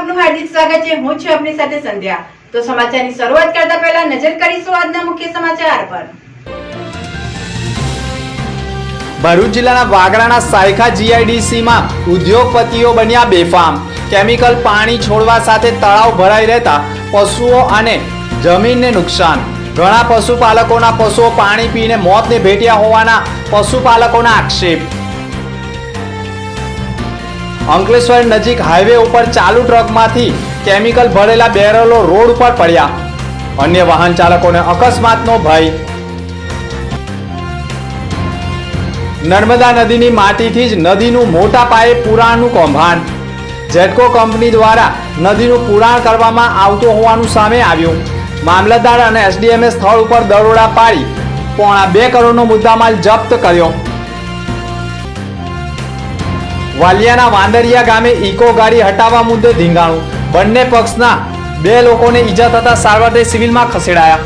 આપનું હાર્દિક સ્વાગત છે. હું છું આપની સાથે સંધ્યા. તો સમાચારની શરૂઆત કરતા પહેલા નજર કરીશું આજના મુખ્ય સમાચાર પર. ભરૂચ જિલ્લાના વાગરાના સાયખા જીઆઈડીસીમાં ઉદ્યોગપતિઓ બન્યા બેફામ. કેમિકલ પાણી છોડવા સાથે તળાવ ભરાઈ રહેતા પશુઓ અને જમીનને નુકસાન. ઘણા પશુપાલકોના પશુઓ પાણી પીને મોતને ભેટ્યા હોવાના પશુપાલકોના આક્ષેપ. અંકલેશ્વર નજીક હાઈવે ઉપર ચાલુ ટ્રકમાંથી કેમિકલ ભરેલા બેરલો રોડ ઉપર પડ્યા. અન્ય વાહન ચાલકોને અકસ્માતનો ભય. નર્મદા નદીની માટીથી જ નદીનું મોટા પાયે પુરાણનું કૌભાંડ. જેટકો કંપની દ્વારા નદીનું પુરાણ કરવામાં આવતું હોવાનું સામે આવ્યું. મામલતદાર અને એસડીએમએ સ્થળ ઉપર દરોડા પાડી પોણા બે કરોડનો મુદ્દામાલ જપ્ત કર્યો. વાલિયાના વાંદરિયા ગામે ઇકો ગાડી હટાવવા મુદ્દે ધીંગાણું. બંને પક્ષના બે લોકોને ઈજા થતા સારવાર સિવિલમાં ખસેડાયા.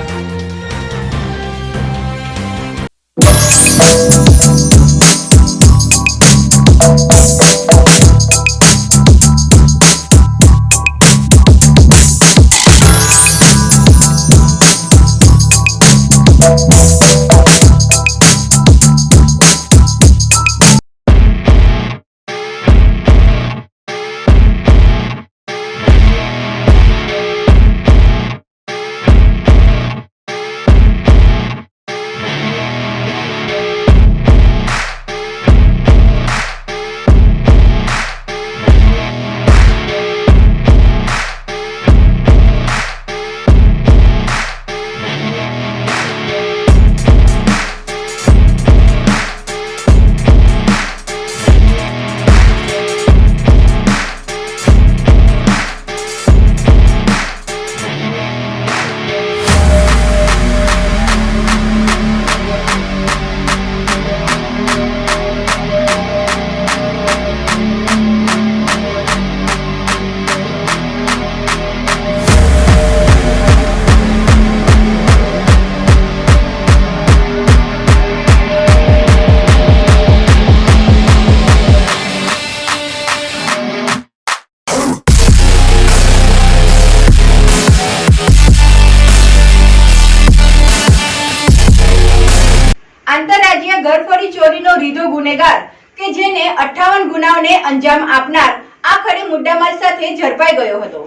ઘરફોડી ચોરીનો રીધો ગુનેગાર કે જેને અઠ્ઠાવન ગુનાઓને અંજામ આપનાર આખરે મુદ્દામાલ સાથે ઝડપાઈ ગયો હતો.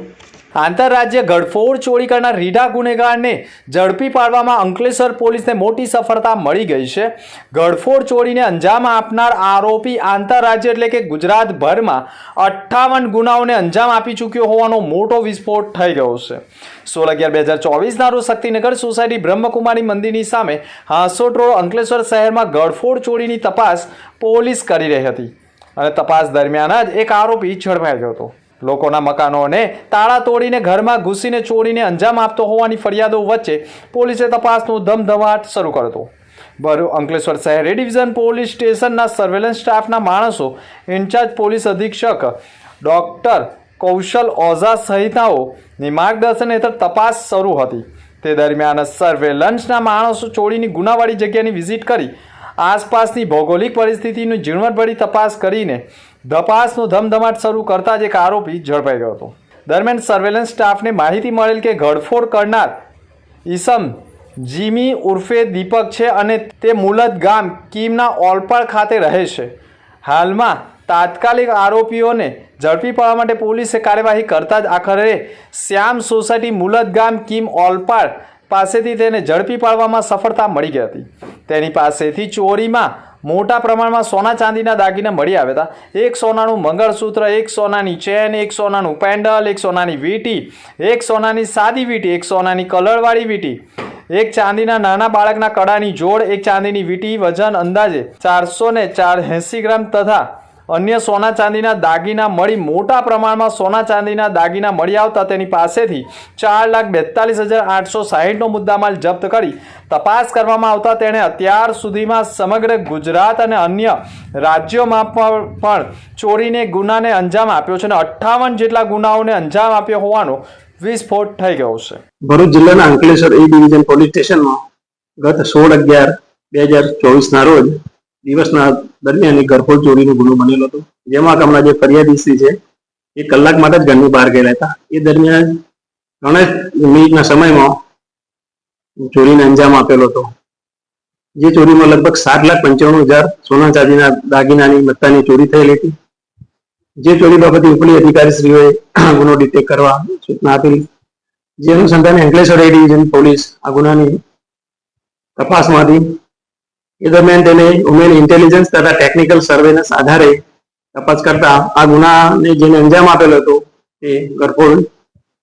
આંતરરાજ્ય ગડફોડ ચોરી કરનાર રીઢા ગુનેગારને ઝડપી પાડવામાં અંકલેશ્વર પોલીસને મોટી સફળતા મળી ગઈ છે. ગડફોડ ચોરીને અંજામ આપનાર આરોપી આંતરરાજ્ય એટલે કે ગુજરાતભરમાં અઠ્ઠાવન ગુનાઓને અંજામ આપી ચૂક્યો હોવાનો મોટો વિસ્ફોટ થઈ ગયો છે. સોળ અગિયાર બે હજાર ચોવીસના રોજ શક્તિનગર સોસાયટી બ્રહ્મકુમારી મંદિરની સામે હાંસોટ રોડ અંકલેશ્વર શહેરમાં ગડફોડ ચોરીની તપાસ પોલીસ કરી રહી હતી. અને તપાસ દરમિયાન જ એક આરોપી ઝડપાઈ ગયો હતો. લોકોના મકાનોને તાળા તોડીને ઘરમાં ઘૂસીને ચોરીને અંજામ આપતો હોવાની ફરિયાદો વચ્ચે પોલીસે તપાસનો ધમધમાટ શરૂ કર્યો હતો. અંકલેશ્વર શહેરી ડિવિઝન પોલીસ સ્ટેશનના સર્વેલન્સ સ્ટાફના માણસો, ઇન્ચાર્જ પોલીસ અધિક્ષક ડૉક્ટર કૌશલ ઓઝા સહિતનાઓની માર્ગદર્શન હેઠળ તપાસ શરૂ હતી. તે દરમિયાન સર્વેલન્સના માણસો ચોરીની ગુનાવાળી જગ્યાની વિઝિટ કરી આસપાસની ભૌગોલિક પરિસ્થિતિની ઝીણવટભરી તપાસ કરીને તપાસનો ધમધમાટ શરૂ કરતા જ એક આરોપી ઝડપાઈ ગયો હતો. દરમિયાન સર્વેલન્સ સ્ટાફને માહિતી મળેલ કે ઘડફોડ કરનાર ઈસમ જીમી ઉર્ફે દીપક છે અને તે મુલદ ગામ કીમના ઓલપાડ ખાતે રહે છે. હાલમાં તાત્કાલિક આરોપીઓને ઝડપી પાડવા માટે પોલીસે કાર્યવાહી કરતા જ આખરે શ્યામ સોસાયટી મુલદ ગામ કીમ ઓલપાડ પાસેથી તેને ઝડપી પાડવામાં સફળતા મળી ગઈ હતી. તેની પાસેથી ચોરીમાં મોટા પ્રમાણમાં સોના ચાંદીના દાગીના મળી આવ્યા હતા. એક સોનાનું મંગળસૂત્ર, એક સોનાની ચેન, એક સોનાનું પેન્ડલ, એક સોનાની વીંટી, એક સોનાની સાદી વીટી, એક સોનાની કલરવાળી વીટી, એક ચાંદીના નાના બાળકના કડાની જોડ, એક ચાંદીની વીટી વજન અંદાજે ચારસો ને ચાર એંસી ગ્રામ તથા અન્ય સોના ચાંદીના દાગીના મળી મોટા પ્રમાણમાં સોના ચાંદીના દાગીના મળી આવતા તેની પાસેથી ચાર લાખ બેતાલીસ હજાર આઠસો સાહીઠનો મુદ્દામાલ જપ્ત કરી તપાસ કરવામાં આવતા તેણે અત્યાર સુધીમાં સમગ્ર ગુજરાત અને અન્ય રાજ્યોમાં પણ ચોરીને ગુનાને અંજામ આપ્યો છે અને અઠ્ઠાવન જેટલા ગુનાઓને અંજામ આપ્યો હોવાનો વિસ્ફોટ થઈ ગયો છે. ભરૂચ જિલ્લાના અંકલેશ્વર એ ડિવિઝન પોલીસ સ્ટેશનમાં ગત સોળ અગિયાર બે હજાર ચોવીસના રોજ દિવસના દરમિયાન ગરફોડ ચોરીનો ગુનો બનેલો હતો. જેમાં હમણાં જે ફરિયાદી શ્રી છે, એ કલાક માટે જ ઘરની બહાર ગયેલા હતા. એ દરમિયાન ત્રણ જ મિનિટના સમયમાં ચોરીને અંજામ આપેલો હતો. જે ચોરીમાં લગભગ સાત લાખ પંચાણું હજાર સોના ચાંદીના દાગીનાની મત્તાની ચોરી થયેલી હતી. જે ચોરી બાબતે ઉપલી અધિકારીશ્રીઓએ ગુનો ડિટેક્ટ કરવા સૂચના આપેલી. જે અનુસંધાને અંકલેશ્વર એ ડિવિઝન પોલીસ આ ગુનાની તપાસમાંથી એ દરમિયાન તેને ઉમેરી ઇન્ટેલિજન્સ તથા ટેકનિકલ સર્વેના આધારે તપાસ કરતા આ ગુનાને જેને અંજામ આપેલો હતો તે ગરફોડ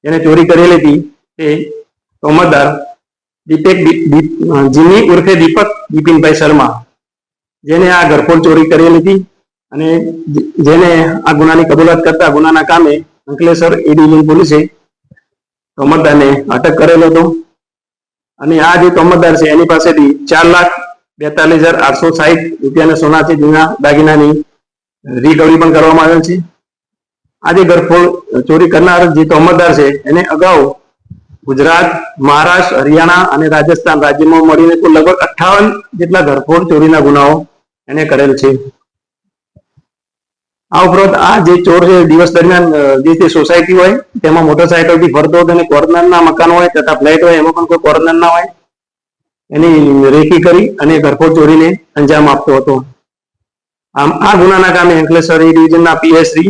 જેને ચોરી કરેલી હતી તે તોમતદાર દીપક જીની ઉર્ફે દીપક બિપિનભાઈ શર્મા જેને આ ગરફોડ ચોરી કરેલી હતી અને જેને આ ગુનાની કબૂલાત કરતા ગુનાના કામે અંકલેશ્વર એ ડિવિઝન પોલીસે તોમતદારને અટક કરેલો હતો અને આ જે તોમતદાર છે એની પાસેથી ચાર લાખ બેતાલીસ હજાર આઠસો સાહીઠ રૂપિયાના સોના છે જૂના દાગીનાની રિકવરી પણ કરવામાં આવેલ છે. આજે ઘરફોડ ચોરી કરનાર જે તોમતદાર છે, એને અગાઉ ગુજરાત, મહારાષ્ટ્ર, હરિયાણા અને રાજસ્થાન રાજ્યમાં મળીને કુલ લગભગ અઠ્ઠાવન જેટલા ઘરફોડ ચોરીના ગુનાઓ એને કરેલ છે. આ ઉપરાંત આ જે ચોર છે, દિવસ દરમિયાન જે તે સોસાયટી હોય, તેમાં મોટરસાયકલથી ફરતો હોય અને કોર્નરના મકાન હોય તથા ફ્લેટ હોય, એમાં પણ કોઈ કોર્નર ના હોય એની રેકી કરી અને ઘરફોડ ચોરીને અંજામ આપતો હતો. આમ આ ગુનાના કામે અંકલેશ્વર એ ડિવિઝનના પીએસસી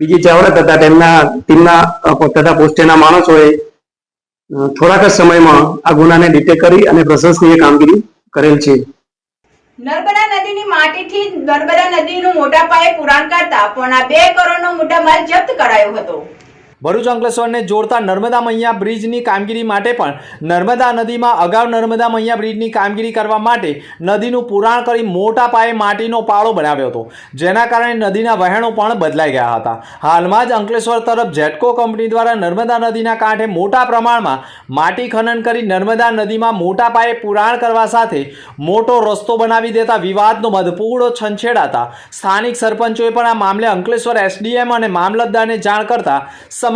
બીજી ચાવડા તથા તેમના ટીમના તથા પોસ્ટેના માણસોએ થોડાક જ સમયમાં આ ગુનાને ડિટેક કરી અને પ્રશંસનીય કામગીરી કરેલ છે. નર્મદા નદીની માટીથી નર્મદા નદીનું મોટા પાયે પુરાણ કરતા પોણા બે કરોડનો મુદ્દામાલ જપ્ત કરાયો હતો. ભરૂચ અંકલેશ્વરને જોડતા નર્મદા મૈયા બ્રિજની કામગીરી માટે પણ નર્મદા નદીમાં અગાઉ નર્મદા મૈયા બ્રિજની કામગીરી કરવા માટે નદીનું પુરાણ કરી મોટા પાયે માટીનો પાળો બનાવ્યો હતો. જેના કારણે નદીના વહેણો પણ બદલાઈ ગયા હતા. હાલમાં જ અંકલેશ્વર તરફ જેટકો કંપની દ્વારા નર્મદા નદીના કાંઠે મોટા પ્રમાણમાં માટી ખનન કરી નર્મદા નદીમાં મોટા પાયે પુરાણ કરવા સાથે મોટો રસ્તો બનાવી દેતા વિવાદનો મધપૂડો છંછેડાતા સ્થાનિક સરપંચોએ પણ આ મામલે અંકલેશ્વર એસડીએમ અને મામલતદારને જાણ કરતા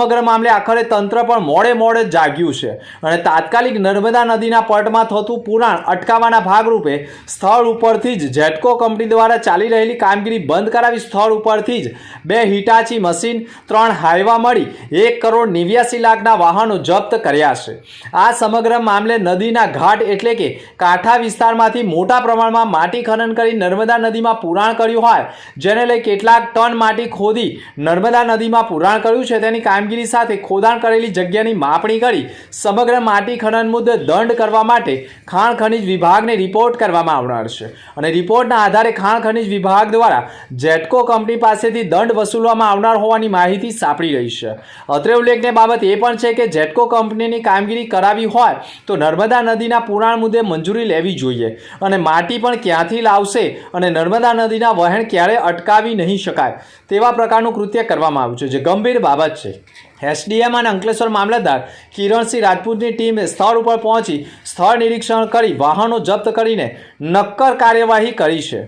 સમગ્ર મામલે આખરે તંત્ર પણ મોડે મોડે જાગ્યું છે. અને તાત્કાલિક નર્મદા નદીના પટમાં થતું પુરાણ અટકાવવાના ભાગરૂપે સ્થળ ઉપરથી જ જેટકો કંપની દ્વારા ચાલી રહેલી કામગીરી બંધ કરાવી સ્થળ ઉપરથી જ બે હિટાચી મશીન, ત્રણ હાઈવા મળી એક કરોડ નેવ્યાસી લાખના વાહનો જપ્ત કર્યા છે. આ સમગ્ર મામલે નદીના ઘાટ એટલે કે કાંઠા વિસ્તારમાંથી મોટા પ્રમાણમાં માટી ખનન કરી નર્મદા નદીમાં પુરાણ કર્યું હોય, જેને લઈ કેટલાક ટન માટી ખોદી નર્મદા નદીમાં પુરાણ કર્યું છે. તેની કામગીરી સાથે ખોદાણ કરેલી જગ્યાની માપણી કરી સમગ્ર માટી ખનન મુદ્દે દંડ કરવા માટે ખાણ ખનિજ વિભાગને રિપોર્ટ કરવામાં આવનાર છે. અને રિપોર્ટના આધારે ખાણ ખનિજ વિભાગ દ્વારા જેટકો કંપની પાસેથી દંડ વસૂલવામાં આવનાર હોવાની માહિતી સાંપડી રહી છે. અત્રે ઉલ્લેખનીય બાબત એ પણ છે કે જેટકો કંપનીની કામગીરી કરાવી હોય તો નર્મદા નદીના પુરાણ મુદ્દે મંજૂરી લેવી જોઈએ અને માટી પણ ક્યાંથી લાવશે અને નર્મદા નદીના વહેણ ક્યારે અટકાવી નહીં શકાય તેવા પ્રકારનું કૃત્ય કરવામાં આવ્યું છે, જે ગંભીર બાબત છે. એસડીએમ અને અંકલેશ્વર મામલતદાર કિરણસિંહ રાજપૂતની ટીમે સ્થળ ઉપર પહોંચી સ્થળ નિરીક્ષણ કરી વાહનો જપ્ત કરીને નક્કર કાર્યવાહી કરી છે.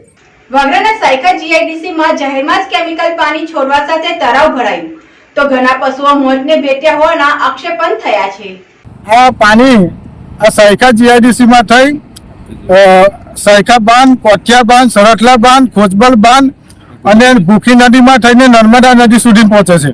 વાગરાના સાયકા જીઆઈડીસીમાં જાહેરમાં જ કેમિકલ પાણી છોડવા સાથે તળાવ ભરાયું. તો ઘણા પશુઓ મોતને ભેટ્યા હોવાના આક્ષેપ પણ થયા છે. આ પાણી આ સાયકા જીઆઈડીસીમાં થઈ સાયકા બાંધ કોઠિયા બાંધ સરટલા બાંધ ખોજબલ બાંધ અને ભૂખી નદીમાં થઈને નર્મદા નદી સુધી પહોંચે છે.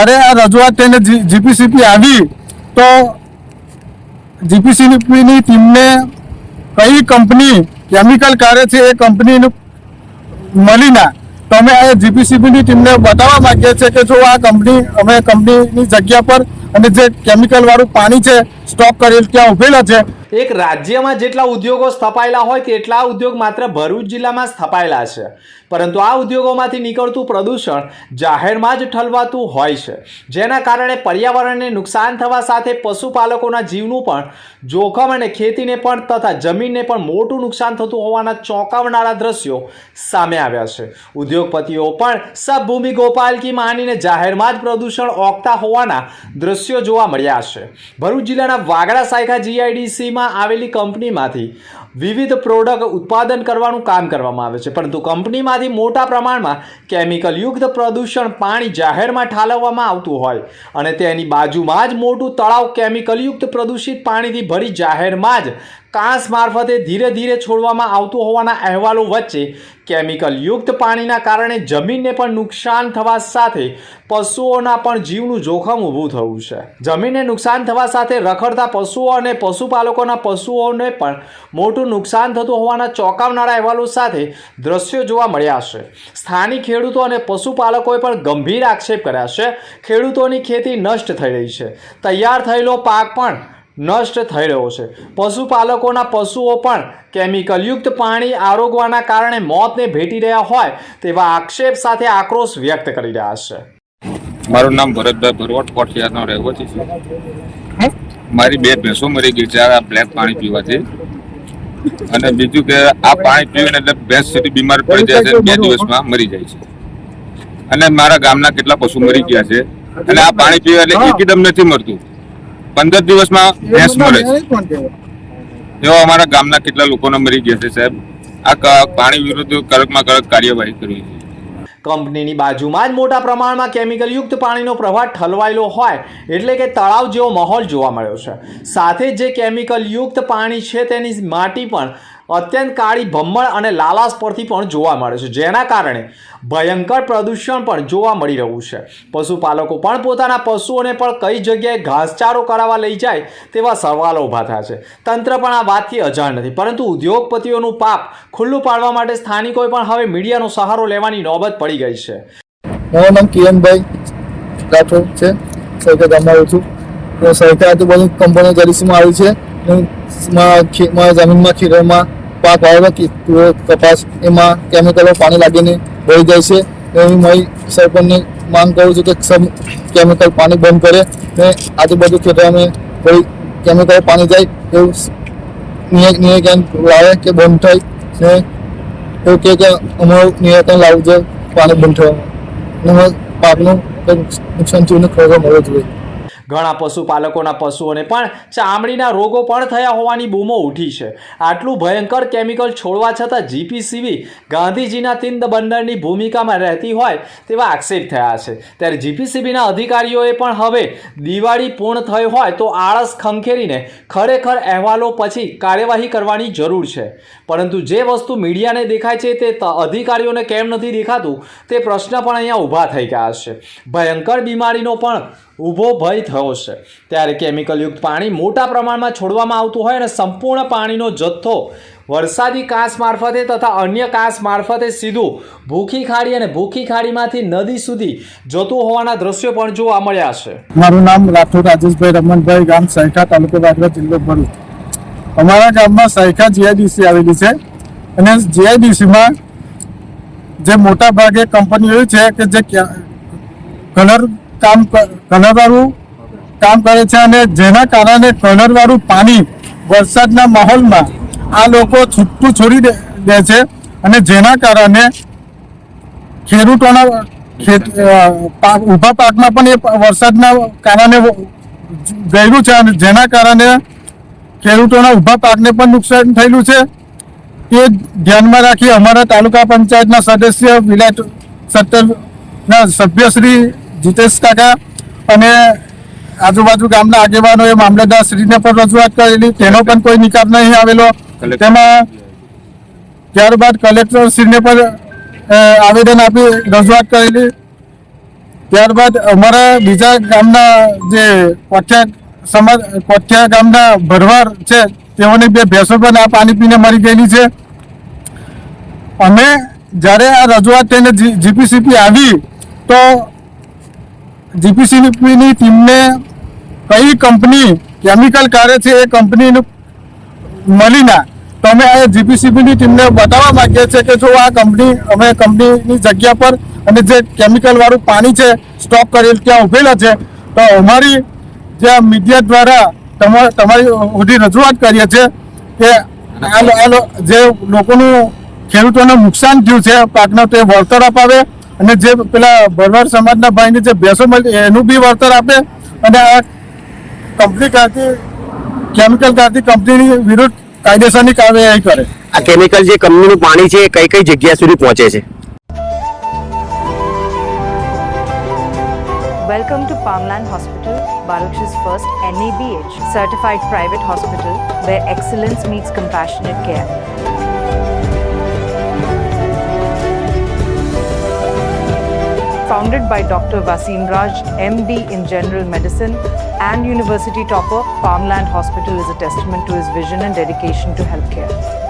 જ્યારે આ રજૂઆત તેને જીપીસીપી આવી, તો જીપીસીપીની ટીમને કઈ કંપની, કેમિકલ કાઢે છે એ કંપનીનું મળીને તો અમે આ જીપીસીબીની ટીમને બતાવવા માંગીએ છીએ કે જો આ કંપની, અમે કંપનીની જગ્યા પર અને જે કેમિકલવાળું પાણી છે, સ્ટોક કરેલ, ત્યાં ઉભેલા છે એક રાજ્યમાં જેટલા ઉદ્યોગો સ્થપાયેલા હોય તેટલા ઉદ્યોગ માત્ર ભરૂચ જિલ્લામાં સ્થપાયેલા છે. પરંતુ આ ઉદ્યોગોમાંથી નીકળતું પ્રદૂષણ જાહેરમાં જ ઠલવાતું હોય છે. જેના કારણે પર્યાવરણને નુકસાન થવા સાથે પશુપાલકોના જીવનું પણ જોખમ અને ખેતીને પણ તથા જમીનને પણ મોટું નુકસાન થતું હોવાના ચોંકાવનારા દ્રશ્યો સામે આવ્યા છે. ઉદ્યોગપતિઓ પણ સબભૂમિ ગોપાલકી માનીને જાહેરમાં જ પ્રદૂષણ ઓકતા હોવાના દ્રશ્યો જોવા મળ્યા છે. ભરૂચ જિલ્લાના વાગડા સાયખા જીઆઈડીસીમાં આવેલી કંપનીમાંથી વિવિધ પ્રોડક્ટ ઉત્પાદન કરવાનું કામ કરવામાં આવે છે. પરંતુ કંપનીમાંથી મોટા પ્રમાણમાં કેમિકલયુક્ત પ્રદૂષણ પાણી જાહેરમાં ઠાલવવામાં આવતું હોય અને તેની બાજુમાં જ મોટું તળાવ કેમિકલયુક્ત પ્રદૂષિત પાણીથી ભરી જાહેરમાં જ કાંસ મારફતે ધીરે ધીરે છોડવામાં આવતું હોવાના અહેવાલો વચ્ચે કેમિકલયુક્ત પાણીના કારણે જમીનને પણ નુકસાન થવા સાથે પશુઓના પણ જીવનું જોખમ ઊભું થયું છે. જમીનને નુકસાન થવા સાથે રખડતા પશુઓ અને પશુપાલકોના પશુઓને પણ મોટું નુકસાન થતું હોવાના ચોંકાવનારા અહેવાલો સાથે દ્રશ્યો જોવા મળ્યા છે. સ્થાનિક ખેડૂતો અને પશુપાલકોએ પણ ગંભીર આક્ષેપ કર્યા છે. ખેડૂતોની ખેતી નષ્ટ થઈ રહી છે. તૈયાર થયેલો પાક પણ નષ્ટ થઈ રહ્યો છે. પશુપાલકોના પશુઓ પણ કેમિકલયુક્ત પાણી આરોગવાના કારણે મોતને ભેટી રહ્યા હોય તેવા આક્ષેપ સાથે આક્રોશ વ્યક્ત કરી રહ્યા છે. મારું નામ ભરતભાઈ ભરવટ, કોઠિયારનો રહેવાસી છે. મારી બે ભેંસો મરી ગઈ છે, આ બ્લેક પાણી પીવાથી અને બીજું કે આ પાણી પીવીને એટલે ભેંસ સુધી બીમાર પડી જાય છે, બે દિવસમાં મરી જાય છે. અને મારા ગામના કેટલા પશુ મરી ગયા છે. અને આ પાણી પીવા એટલે એકદમ નથી મરતું પંદર દિવસમાં ભેંસ મરે એવા અમારા ગામના કેટલા લોકોને મરી ગયા છે સાહેબ. આ પાણી વિરુદ્ધ કડકમાં કડક કાર્યવાહી કરવી છે કંપનીની બાજુમાં જ મોટા પ્રમાણમાં કેમિકલયુક્ત પાણીનો પ્રવાહ ઠલવાયેલો હોય એટલે કે તળાવ જેવો માહોલ જોવા મળ્યો છે. સાથે જ જે કેમિકલયુક્ત પાણી છે તેની માટી પણ અત્યંત કાળી ભમ્મળ અને લાલાશ પરથી પણ જોવા મળે છે. જેના કારણે ભયંકર પ્રદૂષણ પણ જોવા મળી રહ્યું છે. પશુપાલકો પણ પોતાના પશુઓને પણ કઈ જગ્યાએ ઘાસચારો કરાવવા લઈ જાય તેવા સવાલો ઊભા થયા છે. તંત્ર પણ આ વાતથી અજાણ નથી. પરંતુ ઉદ્યોગપતિઓનું પાપ ખુલ્લું પાડવા માટે સ્થાનિકોએ પણ હવે મીડિયાનો સહારો લેવાની નોબત પડી ગઈ છે. મારું નામ કિરણભાઈ રાઠોડ છે. સૈકા ગામમાં છું. તો સૈકા આજુબાજુ કંપનીઓ જરીસીમાં આવી છે. હું જમીનમાં, ખેતરમાં પાક વાવેલો કપાસ એમાં કેમિકલો પાણી લાગીને વહી જાય છે. એવી મારી સરપંચને માંગ કરું છું કે સબ કેમિકલ પાણી બંધ કરે ને આજુબાજુ ખેતરમાં કોઈ કેમિકલ પાણી જાય એવું નિયમ નિયમ લાવે કે બંધ થાય ને એવું કહે કે અમારું નિયંત્રણ લાવવું જોઈએ પાણી બંધ થવામાં પાકનું કંઈક નુકસાન થયું ને ખરેખર મળવો જોઈએ. ઘણા પશુપાલકોના પશુઓને પણ ચામડીના રોગો પણ થયા હોવાની બૂમો ઉઠી છે. આટલું ભયંકર કેમિકલ છોડવા છતાં જીપીસીબી ગાંધીજીના તિંદ બંદરની ભૂમિકામાં રહેતી હોય તેવા આક્ષેપ થયા છે. ત્યારે જીપીસીબીના અધિકારીઓએ પણ હવે દિવાળી પૂર્ણ થઈ હોય તો આળસ ખંખેરીને ખરેખર અહેવાલો પછી કાર્યવાહી કરવાની જરૂર છે. પરંતુ જે વસ્તુ મીડિયાને દેખાય છે તે અધિકારીઓને કેમ નથી દેખાતું તે પ્રશ્ન પણ અહીંયા ઊભા થઈ ગયા છે. ભયંકર બીમારીનો પણ ઊભો ભય થયો છે. ત્યારે કેમિકલયુક્ત પાણી મોટા પ્રમાણમાં છોડવામાં આવતું હોય અને સંપૂર્ણ પાણીનો જથ્થો વરસાદી કાંસ મારફતે તથા અન્ય કાંસ મારફતે સીધું ભૂખી ખાડી અને ભૂખી ખાડીમાંથી નદી સુધી જતું હોવાના દ્રશ્યો પણ જોવા મળ્યા છે. મારું નામ રાઠોડ રાજેશભાઈ રમણભાઈ ગામ સૈખા તાલુકો વાગરા જિલ્લો ભરૂચ. અમારા ગામમાં સૈખા જીઆઈડીસી આવેલી છે અને જીઆઈડીસીમાં જે મોટા ભાગે કંપનીઓ છે કે જે કલર કામ કલર વાળું કામ કરે છે અને જેના કારણે કલર વાળું પાણી વરસાદના માહોલમાં આ લોકો છૂટું છોડી દે છે અને જેના કારણે ખેડૂતોના ઊભા પાકમાં પણ એ વરસાદના કારણે ગયેલું છે અને જેના કારણે ખેડૂતોના ઊભા પાકને પણ નુકસાન થયેલું છે. તે ધ્યાનમાં રાખી અમારા તાલુકા પંચાયતના સદસ્ય વિલાટ સત્તરના સભ્યશ્રી જીતેશ કાકા અને આજુબાજુ ગામના આગેવાનોએ મામલતદાર શ્રીને પણ રજૂઆત કરેલી. તેનો પણ કોઈ નિકાલ નહીં આવેલો. તેમાં ત્યારબાદ કલેક્ટર શ્રીને પણ આવેદન આપી રજૂઆત કરેલી. ત્યારબાદ અમારા બીજા ગામના જે કોઠિયા સમાજ કોઠિયા ગામના ભરવાડ છે તેઓની બે ભેંસો પણ આ પાણી પીને મરી ગયેલી છે. અમે જ્યારે આ રજૂઆત થઈને જીપીસીપી આવી તો જીપીસીપીની ટીમને કઈ કંપની કેમિકલ કરે છે એ કંપનીનું મળી ના તો અમે આ જીપીસીબીની ટીમને બતાવવા માંગીએ છીએ કે જો આ કંપની, અમે કંપનીની જગ્યા પર અને જે કેમિકલવાળું પાણી છે સ્ટોક કરેલ ત્યાં ઉભેલા છે, તો અમારી જે મીડિયા દ્વારા તમા- તમારી સુધી રજૂઆત કરીએ છીએ કે આ જે લોકોનું ખેડૂતોને નુકસાન થયું છે, પાકનો તે વળતર અપાવે અને જે પેલા ભરવાડ સમાજના ભાઈને જે ભેંસો મળી, એનું બી વળતર આપે અને આ કંપની કાઢતી કેમિકલ કાઢતી કંપનીની વિરુદ્ધ કાયદેસરની કાર્યવાહી કરે આ કેમિકલ જે કંપનીનું પાણી છે એ કઈ કઈ જગ્યા સુધી પહોંચે છે Welcome to Palmland Hospital, Baruch's first NABH certified private hospital where excellence meets compassionate care. Founded by Dr. Vasim Raj, MD in General Medicine and University topper, Palmland Hospital is a testament to his vision and dedication to healthcare.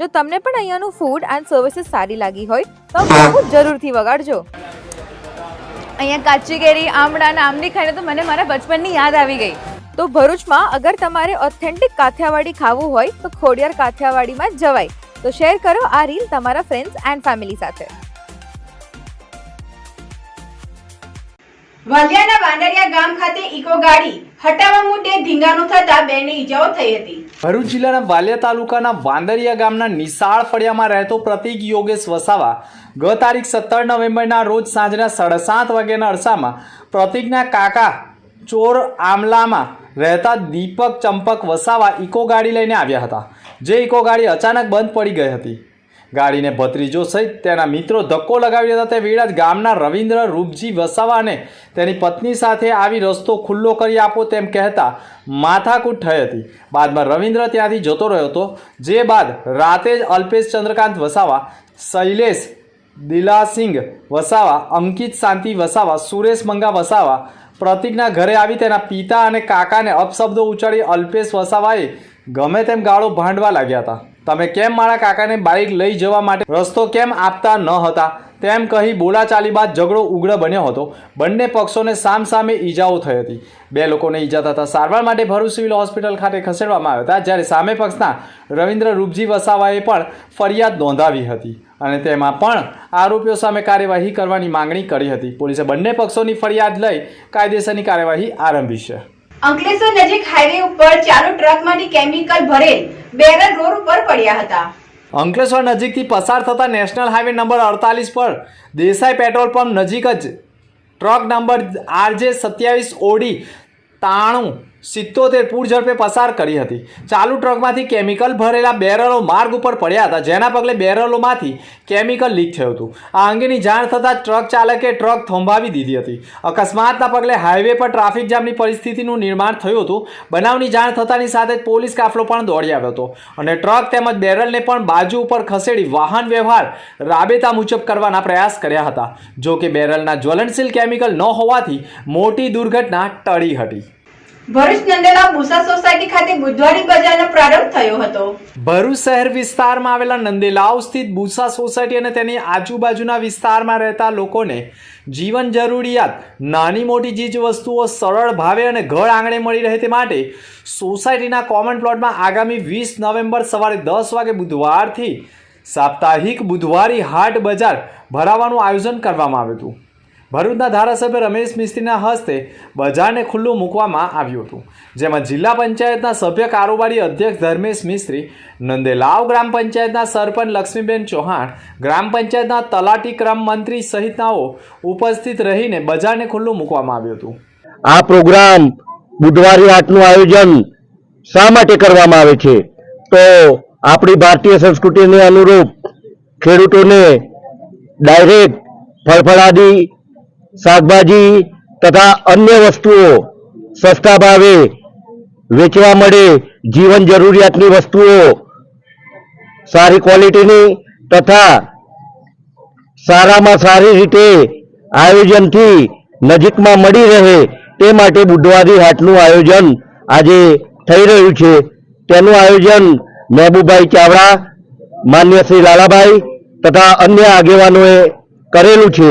જો તમને પણ અહીંયાનું food and services સારી લાગી હોય તો બહુ જરૂરથી વગાડજો. અહીંયા કાચી કેરી આમળા અને આમલી ખાઈને તો મને મારા બચપનની યાદ આવી ગઈ. તો ભરૂચમાં અગર તમારે ઓથેન્ટિક કાઠિયાવાડી ખાવું હોય તો ખોડિયાર કાઠિયાવાડીમાં જવાય. તો શેર કરો આ રીલ તમારા ફ્રેન્ડ્સ એન્ડ ફેમિલી સાથે. વાલિયાના વાંડરિયા ગામ ખાતે ઇકો ગાડી. ભરૂચ જિલ્લાના વાલિયા તાલુકાના વાંદરિયા ગામના નિશાળ ફળિયામાં રહેતો પ્રતિક યોગેશ વસાવા ગત તારીખ સત્તર નવેમ્બરના રોજ સાંજના સાડા સાત વાગ્યાના અરસામાં પ્રતિકના કાકા ચોર આમલામાં રહેતા દીપક ચંપક વસાવા ઇકો ગાડી લઈને આવ્યા હતા. જે ઇકો ગાડી અચાનક બંધ પડી ગઈ હતી. ગાડીને ભત્રીજો સહિત તેના મિત્રો ધક્કો લગાવી હતા તે વેળા જ ગામના રવિન્દ્ર, રૂપજી વસાવાને તેની પત્ની સાથે આવી રસ્તો ખુલ્લો કરી આપો તેમ કહેતા માથાકૂટ થઈ હતી. બાદમાં રવિન્દ્ર ત્યાંથી જતો રહ્યો હતો. જે બાદ રાતે જ અલ્પેશ ચંદ્રકાંત વસાવા, શૈલેષ દિલાસિંગ વસાવા, અંકિત શાંતિ વસાવા, સુરેશ મંગા વસાવા પ્રતિકના ઘરે આવી તેના પિતા અને કાકાને અપશબ્દો ઉચ્ચારી અલ્પેશ વસાવાએ ગમે તેમ ગાળો ભાંડવા લાગ્યા હતા. તમે કેમ મારા કાકાને બાઇક લઈ જવા માટે રસ્તો કેમ આપતા ન હતા? તેમ કહી બોલાચાલી બાદ ઝઘડો ઉગ્ર બન્યો હતો. બંને પક્ષોને સામસામે ઈજાઓ થઈ હતી. બે લોકોને ઈજા થતા સારવાર માટે ભરૂચ સિવિલ હોસ્પિટલ ખાતે ખસેડવામાં આવ્યા હતા, જ્યારે સામે પક્ષના રવિન્દ્ર રૂપજી વસાવાએ પણ ફરિયાદ નોંધાવી હતી અને તેમાં પણ આરોપીઓ સામે કાર્યવાહી કરવાની માંગણી કરી હતી. પોલીસે બંને પક્ષોની ફરિયાદ લઈ કાયદેસરની કાર્યવાહી આરંભી છે. અંકલેશ્વર નજીક હાઈવે ઉપર ચાલુ ટ્રકમાંથી કેમિકલ ભરેલ બેરલ રોડ ઉપર પડ્યા હતા. અંકલેશ્વર નજીકથી પસાર થતા નેશનલ હાઈવે નંબર અડતાલીસ પર દેસાઈ પેટ્રોલ પંપ નજીક જ ટ્રક નંબર આરજે સત્યાવીસ ઓડી તાણું સિત્તોતેર પૂર ઝડપે પસાર કરી હતી. ચાલુ ટ્રકમાંથી કેમિકલ ભરેલા બેરલો માર્ગ ઉપર પડ્યા હતા, જેના પગલે બેરલોમાંથી કેમિકલ લીક થયું હતું. આ અંગેની જાણ થતાં ટ્રક ચાલકે ટ્રક થોંભાવી દીધી હતી. અકસ્માતના પગલે હાઈવે પર ટ્રાફિક જામની પરિસ્થિતિનું નિર્માણ થયું હતું. બનાવની જાણ થતાની સાથે જ પોલીસ કાફલો પણ દોડી આવ્યો હતો અને ટ્રક તેમજ બેરલને પણ બાજુ ઉપર ખસેડી વાહન વ્યવહાર રાબેતા મુજબ કરવાના પ્રયાસ કર્યા હતા. જો કે બેરલના જ્વલનશીલ કેમિકલ ન હોવાથી મોટી દુર્ઘટના ટળી હતી. ભરૂચ બુસા સોસાયટી ખાતે બુધવારી પ્રારંભ થયો હતો. ભરૂચ શહેર વિસ્તારમાં આવેલા નંદેલાવ સ્થિત ભૂસા સોસાયટી અને તેની આજુબાજુના વિસ્તારમાં રહેતા લોકોને જીવન જરૂરિયાત, નાની મોટી ચીજ વસ્તુઓ સરળ ભાવે અને ઘર આંગણે મળી રહે તે માટે સોસાયટીના કોમન પ્લોટમાં આગામી વીસ નવેમ્બર સવારે દસ વાગે બુધવારથી સાપ્તાહિક બુધવારી હાટ બજાર ભરાવાનું આયોજન કરવામાં આવ્યું હતું. ભરૂચના ધારાસભ્ય રમેશ મિસ્ત્રીના હસ્તે બજારને ખુલ્લું મૂકવામાં આવ્યું હતું, જેમાં જિલ્લા પંચાયતના સભ્ય કારોબારી અધ્યક્ષ ધર્મેશ મિસ્ત્રી, નંદેલાવ ગ્રામ પંચાયતના સરપંચ લક્ષ્મીબેન ચૌહાણ, ગ્રામ પંચાયતના તલાટી ક્રમ મંત્રી સહિતનાઓ ઉપસ્થિત રહીને બજારને ખુલ્લું મૂકવામાં આવ્યું હતું. આ પ્રોગ્રામ બુધવારે હાટનું આયોજન શા માટે કરવામાં આવે છે? તો આપણી ભારતીય સંસ્કૃતિને અનુરૂપ ખેડૂતોને ડાયરેક્ટ ફળફળાદી શાકભાજી તથા અન્ય વસ્તુઓ સસ્તા ભાવે વેચવા મળે, જીવન જરૂરિયાતની વસ્તુઓ સારી ક્વોલિટીની તથા સારામાં સારી રીતે આયોજનથી નજીકમાં મળી રહે તે માટે બુધવારી હાટનું આયોજન આજે થઈ રહ્યું છે. તેનું આયોજન મહેબુભાઈ ચાવડા, માન્ય શ્રી લાલાભાઈ તથા અન્ય આગેવાનોએ કરેલું છે.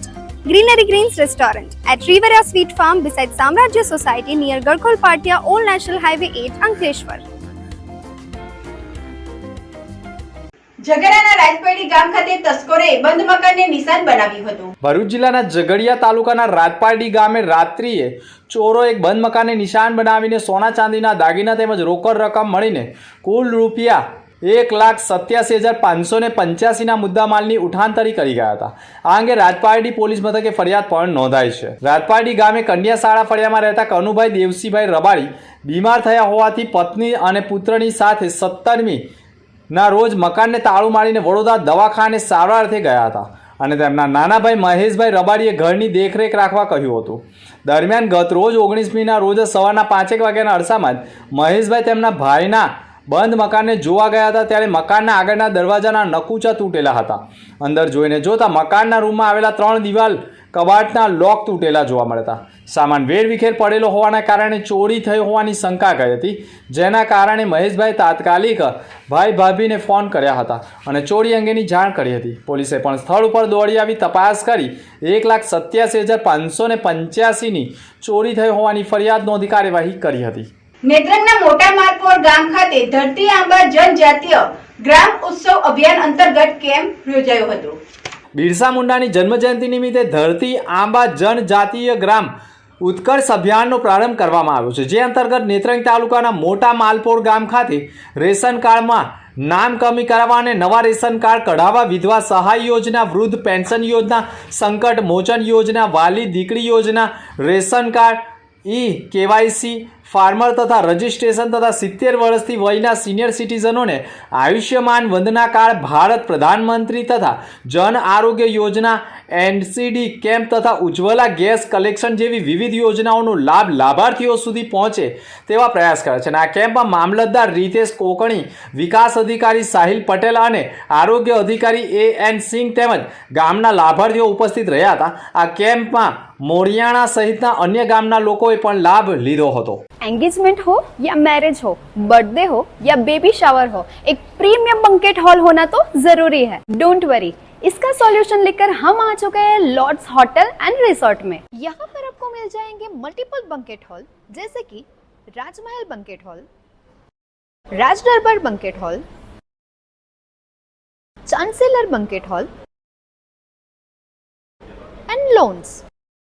Greenery Greens Restaurant at Rivera Sweet Farm beside Samrajya Society near Garkol Patia, Old National Highway 8, Ankleshwar. ઝઘડાના રાજપેડી ગામ ખાતે તસ્કરોએ બંધ મકાનને નિશાન બનાવ્યું હતું ભરૂચ જિલ્લાના ઝઘડિયા તાલુકાના રાજપારડી ગામે રાત્રિએ ચોરો એક બંધ મકાનને નિશાન બનાવીને સોના ચાંદીના દાગીના તેમજ રોકડ રકમ મળીને કુલ રૂપિયા એક લાખ સત્યાસી હજાર પાંચસો ને પંચ્યાસીના મુદ્દામાલની ઉઠાંતરી કરી ગયા હતા. આ અંગે રાજપારડી પોલીસ મથકે ફરિયાદ પણ નોંધાઈ છે. રાજપારડી ગામે કન્યા શાળા ફળિયામાં રહેતા કનુભાઈ દેવસીભાઈ રબાડી બીમાર થયા હોવાથી પત્ની અને પુત્રની સાથે સત્તરમી ના રોજ મકાનને તાળું મારીને વડોદરા દવાખાને સારવાર અર્થે ગયા હતા અને તેમના નાના ભાઈ મહેશભાઈ રબાડીએ ઘરની દેખરેખ રાખવા કહ્યું હતું. દરમિયાન ગત રોજ ઓગણીસમીના રોજ સવારના પાંચેક વાગ્યાના અરસામાં જ મહેશભાઈ તેમના ભાઈના બંધ મકાનને જોવા ગયા હતા ત્યારે મકાનના આગળના દરવાજાના નકુચા તૂટેલા હતા. અંદર જોઈને જોતા મકાનના રૂમમાં આવેલા ત્રણ દિવાલ કબાટના લોક તૂટેલા જોવા મળતા સામાન વેરવિખેર પડેલો હોવાના કારણે ચોરી થઈ હોવાની શંકા કરી હતી, જેના કારણે મહેશભાઈ તાત્કાલિક ભાઈ ભાભીને ફોન કર્યા હતા અને ચોરી અંગેની જાણ કરી હતી. પોલીસે પણ સ્થળ ઉપર દોડી આવી તપાસ કરી એક લાખ સત્યાસી હજાર પાંચસો ને પંચ્યાસીની ચોરી થઈ હોવાની ફરિયાદ નોંધી કાર્યવાહી કરી હતી. નેત્રંગના મોટા મારપોર ગામ ખાતે ધરતી આંબા જનજાતીય ગ્રામ ઉત્સવ અભિયાન અંતર્ગત કેમ્પ યોજાયો હતો. બિરસા મુંડાની જન્મજયંતિ નિમિત્તે ધરતી આંબા જનજાતીય ગ્રામ ઉત્કર્ષ અભિયાનનો પ્રારંભ કરવામાં આવ્યો છે. જે અંતર્ગત નેત્રંગ તાલુકાના મોટા માલપોર ગામ ખાતે રેશન કાર્ડમાં નામ કમી કરાવવા અને નવા રેશન કાર્ડ કઢાવવા વિધવા સહાય યોજના, વૃદ્ધ પેન્શન યોજના, સંકટ મોચન યોજના, વાલી દીકરી યોજના, ration card, e KYC farmer તથા રજિસ્ટ્રેશન તથા સિત્તેર વર્ષથી વયના સિનિયર સિટીઝનોને આયુષ્યમાન વંદના કાર્ડ ભારત પ્રધાનમંત્રી તથા જન આરોગ્ય યોજના એનસીડી કેમ્પ તથા ઉજ્જવલા ગેસ કલેક્શન જેવી વિવિધ યોજનાઓનો લાભ લાભાર્થીઓ સુધી પહોંચે તેવા પ્રયાસ કરે છે. અને આ કેમ્પમાં મામલતદાર રીતેશ કોકણી, વિકાસ અધિકારી સાહિલ પટેલ અને આરોગ્ય અધિકારી એ એન સિંહ તેમજ ગામના લાભાર્થીઓ ઉપસ્થિત રહ્યા હતા. આ કેમ્પમાં મોરિયાણા સહિતના અન્ય ગામના લોકોએ પણ લાભ લીધો હતો एंगेजमेंट हो या मैरिज हो बर्थडे हो या बेबी शावर हो एक प्रीमियम बंकेट हॉल होना तो जरूरी है डोंट वरी इसका सॉल्यूशन लेकर हम आ चुके हैं लॉर्ड्स होटल एंड रिसोर्ट में यहाँ पर आपको मिल जाएंगे मल्टीपल बंकेट हॉल जैसे कि राजमहल banquet hall Raj Darbar banquet hall chancellor banquet hall and lawns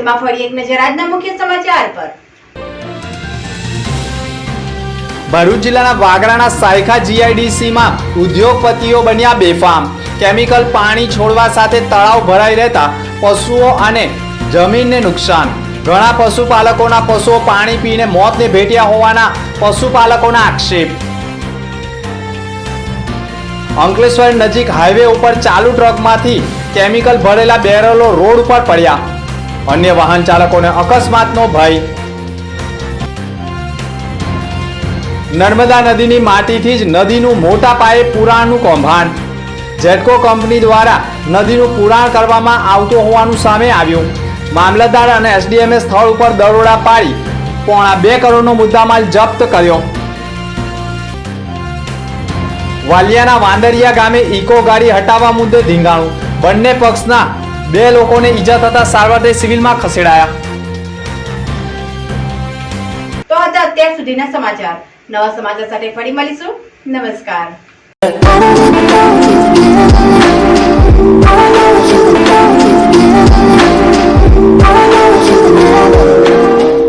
અંતમાં ફરી એક નજર આજના મુખ્ય સમાચાર પર. ભરૂચ જિલ્લાના વાગરાના સાયખા જીઆઈડીસીમાં ઉદ્યોગપતિઓ બન્યા બેફામ. કેમિકલ પાણી છોડવા સાથે તળાવ ભરાઈ રહેતા પશુઓ અને જમીનને નુકસાન. ઘણા પશુપાલકોના પશુઓ પાણી પીને મોતને ભેટ્યા હોવાના પશુપાલકોના આક્ષેપ. અંકલેશ્વર નજીક હાઈવે ઉપર ચાલુ ટ્રકમાંથી કેમિકલ ભરેલા બેરલો રોડ ઉપર પડ્યા. અન્ય વાહન ચાલકોને અકસ્માતનો ભય. નર્મદા નદીની માટીથી જ નદીનું મોટા પાયે પુરાણનું કૌભાંડ. જેટકો કંપની દ્વારા નદીનું પુરાણ કરવામાં આવતું હોવાનું સામે આવ્યું. મામલતદાર અને એસડીએમએ સ્થળ ઉપર દરોડા પાડી પોણા બે કરોડનો મુદ્દામાલ જપ્ત કર્યો. વાલિયાના વાંદરિયા ગામે ઇકો ગાડી હટાવવા મુદ્દે ધીંગાણું. બંને પક્ષના બે લોકોને ઈજા થતા સારવાર સારવારથી સિવિલમાં ખસેડાયા. તો હતા અત્યાર સુધીના સમાચાર. નવા સમાચાર સાથે ફરી મળીશું. નમસ્કાર.